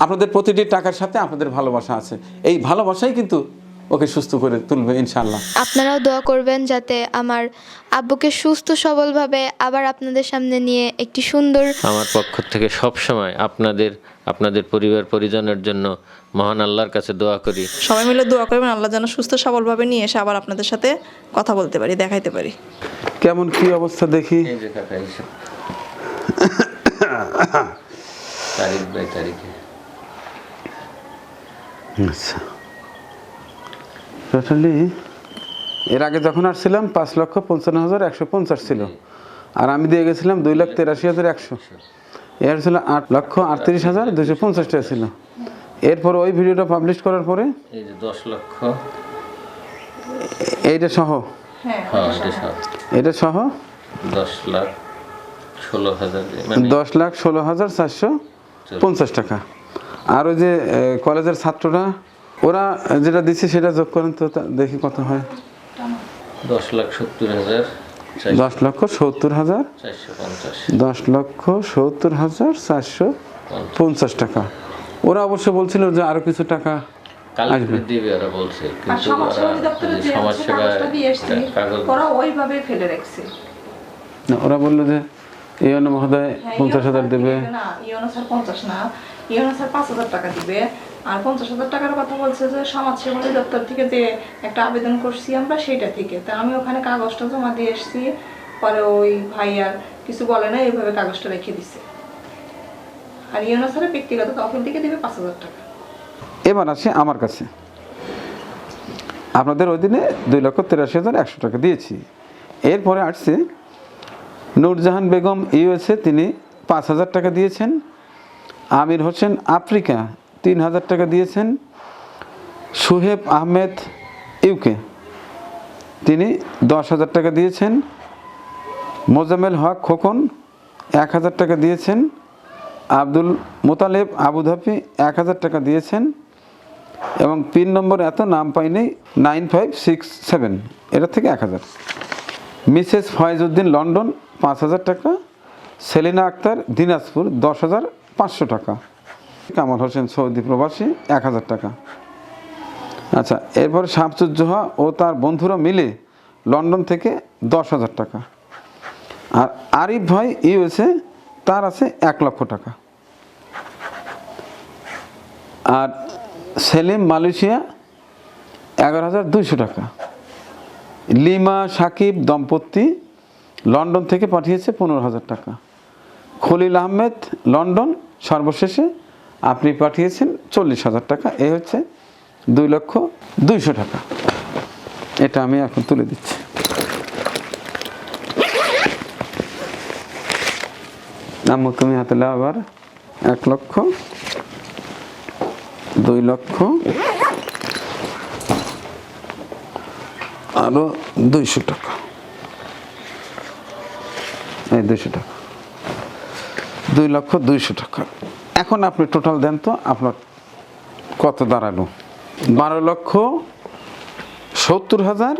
আপনাদের প্রতিটি টাকার সাথে আপনাদের ভালোবাসা আছে। এই ভালোবাসাই কিন্তু ওকে সুস্থ করে তুলবে ইনশাআল্লাহ। আপনারাও দোয়া করবেন যাতে আমার আব্বুকে সুস্থ সবলভাবে আবার আপনাদের সামনে নিয়ে একটি সুন্দর আমার পক্ষ থেকে সব সময় আপনাদের আপনাদের পরিবার পরিজনের জন্য মহান আল্লাহর কাছে দোয়া করি। সবাই মিলে দোয়া করবেন আল্লাহ যেন সুস্থ সবলভাবে নিয়ে এসে আবার আপনাদের সাথে কথা বলতে পারি দেখাইতে পারি। কেমন কি অবস্থা দেখি? এই যে কাকা তারিখ বাই তারিখে। আচ্ছা। টোটালি এর আগে যখন আসছিলাম পাঁচ লক্ষ পঞ্চান্ন হাজার একশো পঞ্চাশ ছিল। আর আমি দিয়ে গেছিলাম দুই লাখ তেরাশি হাজার একশো। এর ছিল আট লক্ষ আটত্রিশ হাজার দুশো পঞ্চাশ টাকা ছিল। এরপর ওই ভিডিওটা পাবলিশ করার পরে দশ লক্ষ। এইটা সহ। হ্যাঁ এটা সহ। দশ লাখ ষোলো হাজার মানে দশ লাখ ষোলো হাজার চারশো পঞ্চাশ টাকা। আর ওই যে কলেজের ছাত্ররা ওরা যেটা দিচ্ছে সেটা যোগ করেন তো দেখি কত হয়। দশ লাখ সত্তর হাজার দশ লক্ষ সত্তর হাজার দশ লক্ষ সত্তর হাজার চারশো পঞ্চাশ। টাকা। ওরা অবশ্য বলছিল যে আরও কিছু টাকা ওরা বলল যে এই অন্য মহোদয় হ্যাঁ, পঞ্চাশ হাজার ইয়োনো দেবে। না। স্যার? পাঁচ হাজার টাকা দিবে। আর পঞ্চাশ হাজার টাকার কথা বলছে যে সমাজ সেবা অধিদপ্তর থেকে যে একটা আবেদন করছি আমরা সেটা থেকে। তা আমি ওখানে কাগজটা জমা দিয়ে এসেছি। পরে ওই ভাই আর কিছু বলে না এইভাবে কাগজটা রেখে দিছে। আর ইয়োনো ব্যক্তিগত তহবিল থেকে দিবে পাঁচ হাজার টাকা। এবার আসে আমার কাছে। আপনাদের ওই দিনে দুই লক্ষ তেরাশি হাজার একশো টাকা দিয়েছি। এরপরে আসছে। নূরজাহান বেগম ইউএসএ তিনি পাঁচ হাজার টাকা দিয়েছেন। আমির হোসেন আফ্রিকা তিন হাজার টাকা দিয়েছেন। সুহেব আহমেদ ইউকে তিনি দশ হাজার টাকা দিয়েছেন। মোজামেল হক খোকন এক হাজার টাকা দিয়েছেন। আব্দুল মোতালেব আবুধাবি এক হাজার টাকা দিয়েছেন। এবং পিন নম্বর এত নাম পাইনি, নাইন ফাইভ সিক্স সেভেন, এটা থেকে এক হাজার। মিসেস ফয়েজউদ্দিন লন্ডন পাঁচ হাজার টাকা, সেলিনা আক্তার দিনাজপুর দশ হাজার। পাঁচশো টাকা। কামাল হোসেন সৌদি প্রবাসী, এক হাজার টাকা। আচ্ছা এরপর শামসুজ্জোহা ও তার বন্ধুরা মিলে লন্ডন থেকে দশ হাজার টাকা। আর আরিফ ভাই ইউএসএ, তার আছে এক লক্ষ টাকা। আর সেলিম মালয়েশিয়া, এগারো হাজার দুইশো টাকা। লিমা সাকিব দম্পতি লন্ডন থেকে পাঠিয়েছে পনেরো হাজার টাকা। খলিল আহমেদ, লন্ডন সর্বশেষে আপনি পাঠিয়েছেন চল্লিশ হাজার টাকা। এ হচ্ছে দুই লক্ষ দুইশো টাকা। এটা আমি এখন তুলে দিচ্ছি। আম্মু তুমি হাতে আবার। এক লক্ষ, দুই লক্ষ, আরও দুইশো টাকা। এই দুইশো টাকা। দুই লক্ষ দুইশো টাকা। এখন আপনি টোটাল দেন তো আপনার কত দাঁড়াল? বারো লক্ষ সত্তর হাজার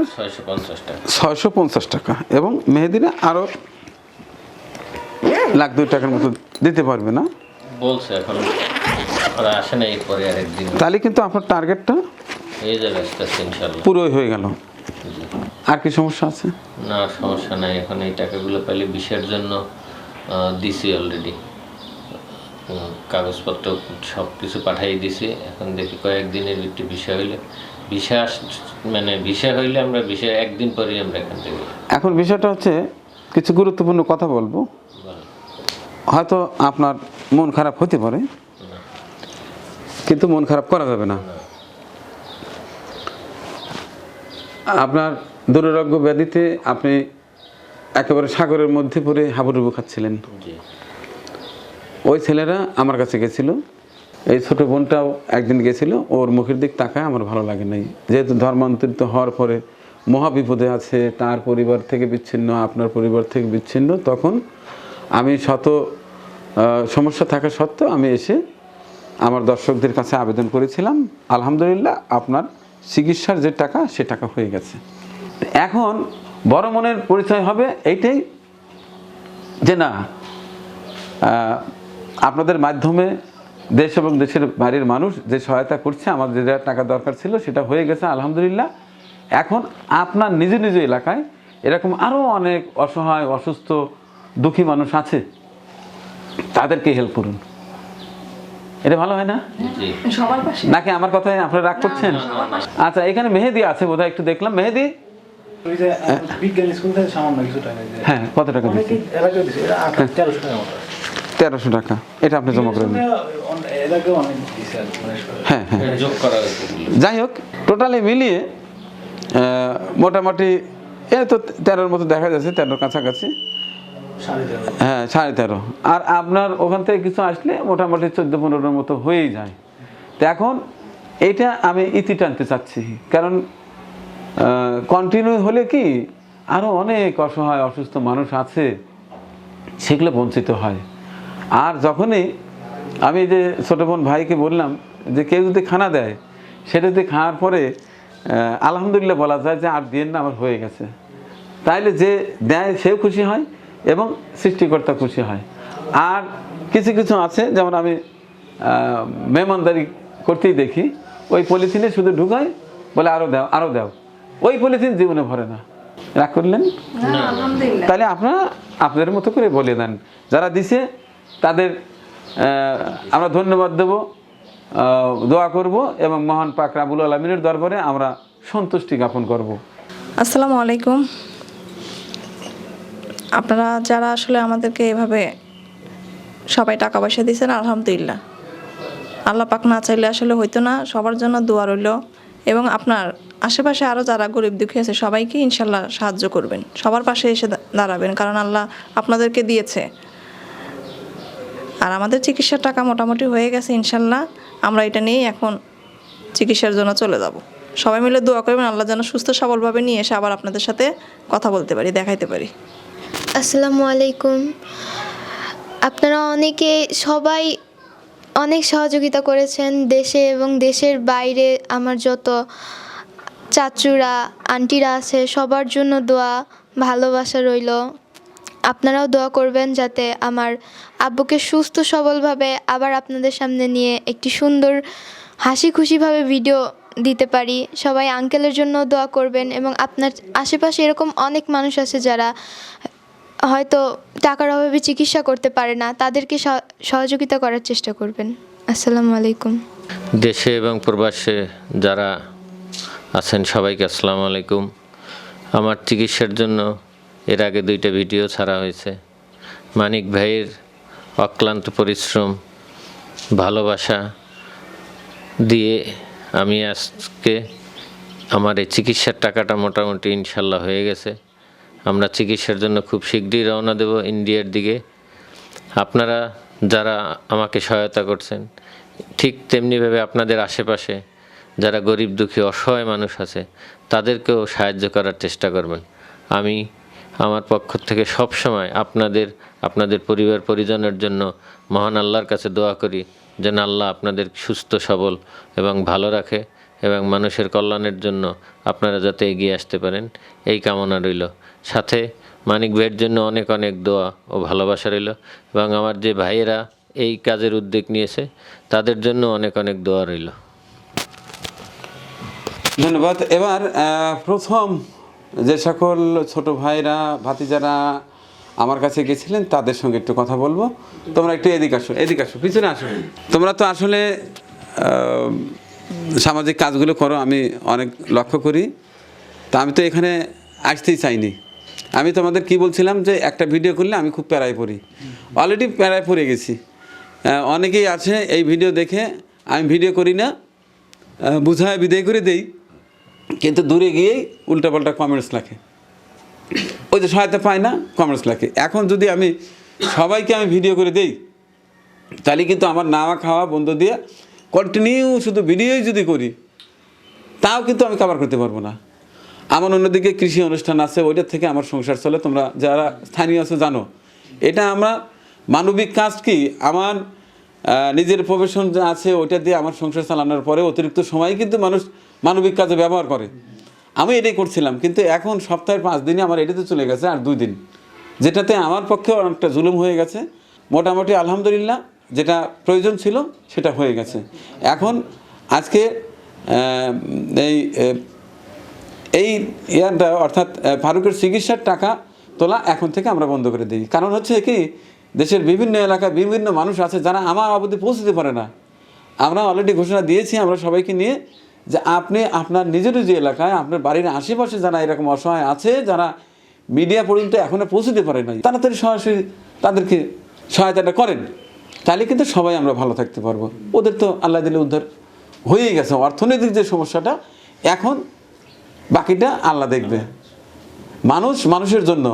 ছয়শো পঞ্চাশ টাকা। এবং মেহেদিনে আরও লাখ দুই টাকার মতো দিতে পারবে না? বলছে এখন আসে না এরপরে আরেকদিন তাহলে কিন্তু আপনার টার্গেটটা এই পুরোই হয়ে গেল। আর কি সমস্যা আছে? না সমস্যা নাই। এখন এই টাকাগুলো পেলে বিষয়ের জন্য দিছি অলরেডি কাগজপত্র সব কিছু পাঠাই দিছি। এখন দেখি কয়েকদিনের একটু বিষয় হইলে। ভিসা মানে ভিসা হইলে আমরা ভিসা একদিন পরেই আমরা এখান থেকে এখন বিষয়টা হচ্ছে কিছু গুরুত্বপূর্ণ কথা বলব। হয়তো আপনার মন খারাপ হতে পারে। কিন্তু মন খারাপ করা যাবে না। আপনার দুরারোগ্য ব্যাধিতে আপনি একেবারে সাগরের মধ্যে পড়ে হাবুডুবু খাচ্ছিলেন। ওই ছেলেরা আমার কাছে গেছিল। এই ছোট বোনটাও একদিন গেছিল ওর মুখের দিক তাকায় আমার ভালো লাগে নাই। যেহেতু ধর্মান্তরিত হওয়ার পরে মহাবিপদে আছে তার পরিবার থেকে বিচ্ছিন্ন আপনার পরিবার থেকে বিচ্ছিন্ন তখন আমি শত সমস্যা থাকা সত্ত্বেও আমি এসে আমার দর্শকদের কাছে আবেদন করেছিলাম আলহামদুলিল্লাহ আপনার চিকিৎসার যে টাকা সে টাকা হয়ে গেছে। এখন বড় মনের পরিচয় হবে এইটাই যে না আপনাদের মাধ্যমে দেশ এবং দেশের বাইরের মানুষ যে সহায়তা করছে আমার যে টাকা দরকার ছিল সেটা হয়ে গেছে আলহামদুলিল্লাহ। এখন আপনার নিজ নিজ এলাকায় এরকম আরও অনেক অসহায় অসুস্থ দুঃখী মানুষ আছে তাদেরকে হেল্প করুন। এটা ভালো হয় না? জি। সবার পাশে। নাকি আমার কথায় আপনারা রাগ করছেন? আচ্ছা এখানে মেহেদি আছে বোধহয় একটু দেখলাম। মেহেদি? হ্যাঁ। কত টাকা দিচ্ছি এটা আট তেরোশো টাকা এটা আপনি জমা করে দিন। এলাকায় অনেক দিছে আর কি, মানে হ্যাঁ। হ্যাঁ এটা যোগ করা হয়েছে যাই হোক টোটালি মিলিয়ে মোটামুটি এ তো তেরোর মতো দেখা যাচ্ছে তেরোর কাছাকাছি। হ্যাঁ সাড়ে তেরো। আর আপনার ওখান থেকে কিছু আসলে মোটামুটি চোদ্দ পনেরোর মতো হয়েই যায়। তো এখন এইটা আমি ইতি টানতে চাচ্ছি কারণ কন্টিনিউ হলে কি আরও অনেক অসহায় অসুস্থ মানুষ আছে, সেগুলো বঞ্চিত হয়। আর যখনই আমি যে ছোটো বোন ভাইকে বললাম যে কেউ যদি খানা দেয়, সেটা যদি খাওয়ার পরে আলহামদুলিল্লাহ বলা যায় যে আর দিন না আমার হয়ে গেছে। তাইলে যে দেয় সেও খুশি হয় এবং সৃষ্টিকর্তা খুশি হয়। আর কিছু কিছু আছে, যেমন আমি মেহমানদারি করতেই দেখি, ওই পলিথিনে শুধু ঢুকায় বলে আরও দাও আরও দাও। ওই পলিথিন জীবনে ভরে না। রাগ করলেন? তাহলে আপনারা আপনাদের মতো করে বলে দেন। যারা দিছে তাদের আমরা ধন্যবাদ দেব দোয়া করব এবং মহান পাক রাবুল আলমিনের দরবারে আমরা সন্তুষ্টি জ্ঞাপন করব। আসসালামু আলাইকুম। আপনারা যারা আসলে আমাদেরকে এভাবে সবাই টাকা পয়সা দিয়েছেন আলহামদুলিল্লাহ। আল্লাহ পাক না চাইলে আসলে হইতো না সবার জন্য দোয়া রইল। এবং আপনার আশেপাশে আরও যারা গরিব দুঃখী আছে, সবাইকে ইনশাল্লাহ সাহায্য করবেন। সবার পাশে এসে দাঁড়াবেন, কারণ আল্লাহ আপনাদেরকে দিয়েছে। আর আমাদের চিকিৎসার টাকা মোটামুটি হয়ে গেছে ইনশাল্লাহ। আমরা এটা নিয়েই এখন চিকিৎসার জন্য চলে যাব। সবাই মিলে দোয়া করবেন, আল্লাহ যেন সুস্থ সবলভাবে নিয়ে এসে আবার আপনাদের সাথে কথা বলতে পারি, দেখাইতে পারি। আসসালামু আলাইকুম। আপনারা অনেকে সবাই অনেক সহযোগিতা করেছেন দেশে এবং দেশের বাইরে আমার যত চাচুরা, আন্টিরা আছে, সবার জন্য দোয়া, ভালোবাসা রইল। আপনারাও দোয়া করবেন যাতে আমার আব্বুকে সুস্থ সবলভাবে আবার আপনাদের সামনে নিয়ে একটি সুন্দর হাসি খুশিভাবে ভিডিও দিতে পারি। সবাই আঙ্কেলের জন্য দোয়া করবেন এবং আপনার আশেপাশে এরকম অনেক মানুষ আছে যারা হয়তো টাকার অভাবে চিকিৎসা করতে পারে না, তাদেরকে সহ- সহযোগিতা করার চেষ্টা করবেন। আসসালামু আলাইকুম। দেশে এবং প্রবাসে যারা আছেন সবাইকে, আসসালামু আলাইকুম। আমার চিকিৎসার জন্য এর আগে দুইটা ভিডিও ছাড়া হয়েছে। মানিক ভাইয়ের অক্লান্ত পরিশ্রম, ভালোবাসা দিয়ে আমি আজকে আমার এই চিকিৎসার টাকাটা মোটামুটি ইনশাল্লাহ হয়ে গেছে। আমরা চিকিৎসার জন্য খুব শীঘ্রই রওনা দেব ইন্ডিয়ার দিকে। আপনারা যারা আমাকে সহায়তা করছেন, ঠিক তেমনিভাবে আপনাদের আশেপাশে যারা গরিব, দুঃখী, অসহায় মানুষ আছে, তাদেরকেও সাহায্য করার চেষ্টা করবেন। আমি আমার পক্ষ থেকে সব সময় আপনাদের আপনাদের পরিবার, পরিজনের জন্য মহান আল্লাহর কাছে দোয়া করি, যেন আল্লাহ আপনাদের সুস্থ, সবল এবং ভালো রাখে এবং মানুষের কল্যাণের জন্য আপনারা যাতে এগিয়ে আসতে পারেন, এই কামনা রইল। সাথে মানিক ভাইয়ের জন্য অনেক অনেক দোয়া ও ভালোবাসা রইল এবং আমার যে ভাইয়েরা এই কাজের উদ্যোগ নিয়েছে, তাদের জন্য অনেক অনেক দোয়া রইল। ধন্যবাদ। এবার প্রথম যে সকল ছোট ভাইরা, ভাতিজারা আমার কাছে গেছিলেন, তাদের সঙ্গে একটু কথা বলব। তোমরা একটু এদিকে আসো এদিকে আসো, পিছনে আসো। তোমরা তো আসলে সামাজিক কাজগুলো করো, আমি অনেক লক্ষ্য করি। তা আমি তো এখানে আসতেই চাইনি। আমি তোমাদের কি বলছিলাম যে, একটা ভিডিও করলে আমি খুব প্যারায় পড়ি। অলরেডি প্যারায় পড়ে গেছি। অনেকেই আছে এই ভিডিও দেখে, আমি ভিডিও করি না বুঝায় বিদায় করে দেই। কিন্তু দূরে গিয়েই উল্টাপাল্টা কমেন্টস লেখে। ওই যে সহায়তা পায় না কমেন্টস লেখে। এখন যদি আমি সবাইকে আমি ভিডিও করে দেই, তাহলে কিন্তু আমার নাওয়া খাওয়া, বন্ধ দিয়ে কন্টিনিউ শুধু ভিডিওই যদি করি, তাও কিন্তু আমি কভার করতে পারব না। আমার অন্যদিকে কৃষি অনুষ্ঠান আছে, ওইটার থেকে আমার সংসার চলে। তোমরা যারা স্থানীয় আছো জানো। এটা আমরা মানবিক কাজ কি? আমার নিজের প্রফেশন যা আছে, ওইটা দিয়ে আমার সংসার চালানোর পরে অতিরিক্ত সময় কিন্তু মানুষ মানবিক কাজে ব্যবহার করে। আমি এটাই করছিলাম, কিন্তু এখন সপ্তাহের পাঁচ দিনে আমার এটাতে চলে গেছে আর দুই দিন। যেটাতে আমার পক্ষে অনেকটা জুলুম হয়ে গেছে। মোটামুটি আলহামদুলিল্লাহ যেটা প্রয়োজন ছিল সেটা হয়ে গেছে। এখন আজকে এই এই ইয়ারটা অর্থাৎ ফারুকের চিকিৎসার টাকা তোলা এখন থেকে আমরা বন্ধ করে দিই। কারণ হচ্ছে কি, দেশের বিভিন্ন এলাকায় বিভিন্ন মানুষ আছে যারা আমার অবধি পৌঁছতে পারে না। আমরা অলরেডি ঘোষণা দিয়েছি, আমরা সবাইকে নিয়ে যে আপনি আপনার নিজের যে এলাকায় আপনার বাড়ির আশেপাশে যারা এরকম অসহায় আছে যারা মিডিয়া পর্যন্ত এখনও পৌঁছতে পারে নাই তাড়াতাড়ি সরাসরি তাদেরকে সহায়তাটা করেন। তাহলে কিন্তু সবাই আমরা ভালো থাকতে পারব। ওদের তো আল্লাহ দিলে উদ্ধার হয়েই গেছে। অর্থনৈতিক যে সমস্যাটা এখন বাকিটা আল্লাহ দেখবে। মানুষ মানুষের জন্য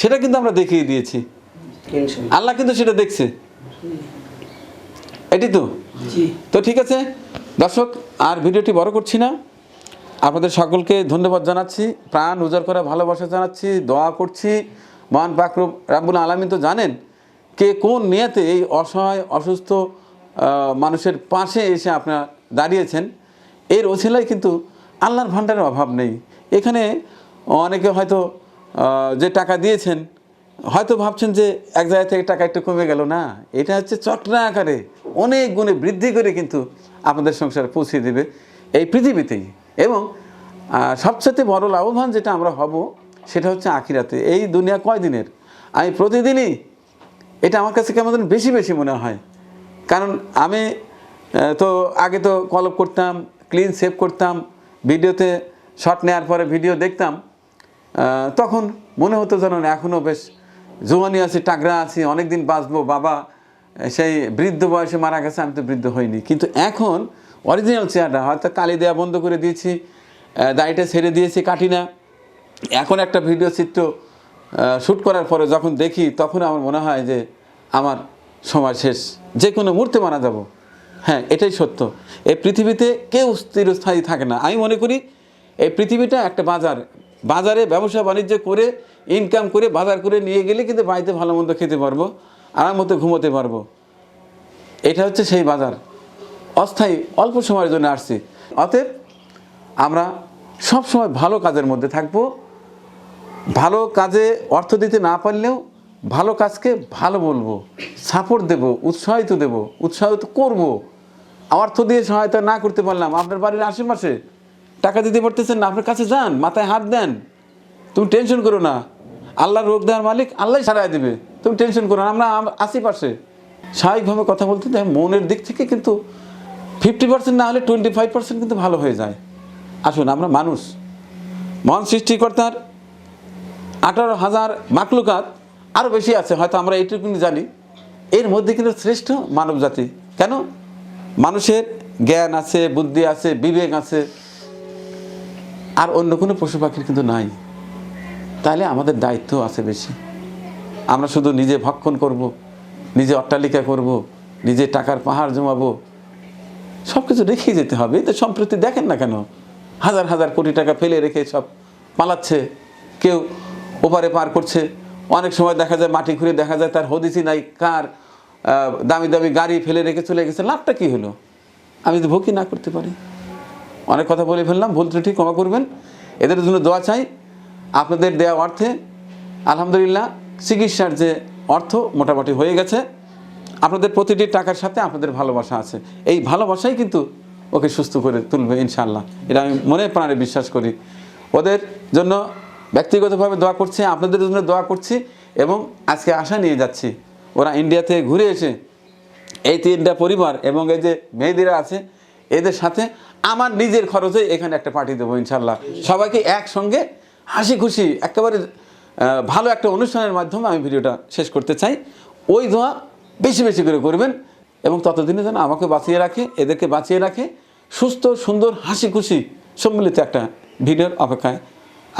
সেটা কিন্তু আমরা দেখিয়ে দিয়েছি। আল্লাহ কিন্তু সেটা দেখছে। এটি তো? তো ঠিক আছে? দর্শক, আর ভিডিওটি বড় করছি না। আপনাদের সকলকে ধন্যবাদ জানাচ্ছি। প্রাণ উজাড় করে ভালোবাসা জানাচ্ছি, দোয়া করছি। মহান পাকরূপ রাব্বুল আলমিন তো জানেন কে কোন নিয়েতে এই অসহায়, অসুস্থ মানুষের পাশে এসে আপনারা দাঁড়িয়েছেন। এর ওছিলায় কিন্তু আল্লাহর ভাণ্ডারের অভাব নেই। এখানে অনেকে হয়তো যে টাকা দিয়েছেন, হয়তো ভাবছেন যে এক জায়গা থেকে টাকা একটু কমে গেল। না, এটা হচ্ছে চক্রা আকারে অনেক গুণে বৃদ্ধি করে কিন্তু আপনাদের সংসারে পৌঁছে দেবে এই পৃথিবীতেই। এবং সবচেয়ে বড় লাভবান যেটা আমরা হব সেটা হচ্ছে আখিরাতে। এই দুনিয়া কয় দিনের আমি প্রতিদিনই, এটা আমার কাছে কেমন বেশি বেশি মনে হয়। কারণ আমি তো আগে তো কলপ করতাম ক্লিন সেভ করতাম, ভিডিওতে শট নেওয়ার পরে ভিডিও দেখতাম। তখন মনে হতো যেন এখনও বেশ, জোয়ানি আছি টাগরা আছি অনেক দিন বাঁচবো, বাবা সেই বৃদ্ধ বয়সে মারা গেছে, আমি তো বৃদ্ধ হইনি। কিন্তু এখন অরিজিনাল চেয়ারটা হয়তো কালি দেওয়া বন্ধ করে দিয়েছি দাড়িটা ছেড়ে দিয়েছি, কাটি না। এখন একটা ভিডিও চিত্র শ্যুট করার পরে যখন দেখি, তখন আমার মনে হয় যে আমার সময় শেষ। যে কোনো মুহূর্তে মারা যাব। হ্যাঁ এটাই সত্য। এই পৃথিবীতে কেউ স্থিরস্থায়ী থাকে না। আমি মনে করি, এই পৃথিবীটা একটা বাজার। বাজারে ব্যবসা বাণিজ্য করে ইনকাম করে, বাজার করে নিয়ে গেলে কিন্তু বাড়িতে ভালো মন্দ খেতে পারব। আরাম মতো ঘুমোতে পারব। এটা হচ্ছে সেই বাজার। অস্থায়ী, অল্প সময়ের জন্য আসছি। অতএব আমরা সব সময় ভালো কাজের মধ্যে থাকব। ভালো কাজে অর্থ দিতে না পারলেও ভালো কাজকে ভালো বলব সাপোর্ট দেব, উৎসাহিত দেব, উৎসাহিত করব। অর্থ দিয়ে সহায়তা না করতে পারলাম, আপনার বাড়ির আশেপাশে টাকা দিতে পারতেছেন না, আপনার কাছে যান, মাথায় হাত দেন। তুমি টেনশন করো না। আল্লাহর রোগ দেওয়ার মালিক আল্লাহ সারাই দেবে। তুমি টেনশন করো আমরা আম- আশেপাশে স্বাভাবিকভাবে কথা বলতে দেয় মনের দিক থেকে কিন্তু ফিফটি পার্সেন্ট না হলে টোয়েন্টি ফাইভ পার্সেন্ট কিন্তু ভালো হয়ে যায়। আসুন, আমরা মানুষ। মন সৃষ্টিকর্তার আঠারো হাজার মাকলুকাত আরও বেশি আছে, হয়তো আমরা এইটুকুনি জানি। এর মধ্যে কিন্তু শ্রেষ্ঠ মানব জাতি। কেন? মানুষের জ্ঞান আছে, বুদ্ধি আছে, বিবেক আছে। আর অন্য কোনো পশু পাখির কিন্তু নাই। তাহলে আমাদের দায়িত্ব আছে বেশি। আমরা শুধু নিজে ভক্ষণ করব, নিজে অট্টালিকা করব, নিজে টাকার পাহাড় জমাবো। সব কিছু রেখেই যেতে হবে। তো সম্প্রতি দেখেন না কেন? হাজার হাজার কোটি টাকা ফেলে রেখে সব পালাচ্ছে। কেউ ওপারে পার করছে। অনেক সময় দেখা যায় মাটি ঘুরে দেখা যায় তার হদিসি নাই, কার দামি দামি গাড়ি ফেলে রেখে চলে গেছে। লাভটা কী হলো? আমি যদি ভোগই না করতে পারি। অনেক কথা বলে ফেললাম, ভুল ত্রুটি ক্ষমা করবেন। এদের জন্য দোয়া চাই। আপনাদের দেওয়া অর্থে, আলহামদুলিল্লাহ, চিকিৎসার যে অর্থ মোটামুটি হয়ে গেছে, আপনাদের প্রতিটি টাকার সাথে আপনাদের ভালোবাসা আছে। এই ভালোবাসাই কিন্তু ওকে সুস্থ করে তুলবে, ইনশাআল্লাহ। এটা আমি মনে প্রাণে বিশ্বাস করি। ওদের জন্য ব্যক্তিগতভাবে দোয়া করছি, আপনাদের জন্য দোয়া করছি এবং আজকে আশা নিয়ে যাচ্ছি। ওরা ইন্ডিয়া থেকে ঘুরে এসে এই তিনটা পরিবার এবং এই যে মেয়েদেরা আছে, এদের সাথে আমার নিজের খরচে এখানে একটা পার্টি দেবো ইনশাল্লাহ সবাইকে একসঙ্গে হাসি খুশি, একেবারে ভালো একটা অনুষ্ঠানের মাধ্যমে আমি ভিডিওটা শেষ করতে চাই। ওই দোয়া বেশি বেশি করে করবেন এবং ততদিনে যেন আমাকে বাঁচিয়ে রাখে, এদেরকে বাঁচিয়ে রাখে। সুস্থ, সুন্দর, হাসি খুশি সম্মিলিত একটা ভিডিওর অপেক্ষায়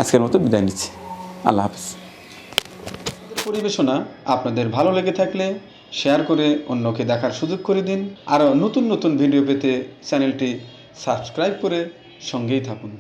আজকের মতো বিদায় নিচ্ছি। আল্লাহ হাফিজ। পরিবেশনা আপনাদের ভালো লেগে থাকলে শেয়ার করে অন্যকে দেখার সুযোগ করে দিন। আরও নতুন নতুন ভিডিও পেতে চ্যানেলটি সাবস্ক্রাইব করে সঙ্গেই থাকুন।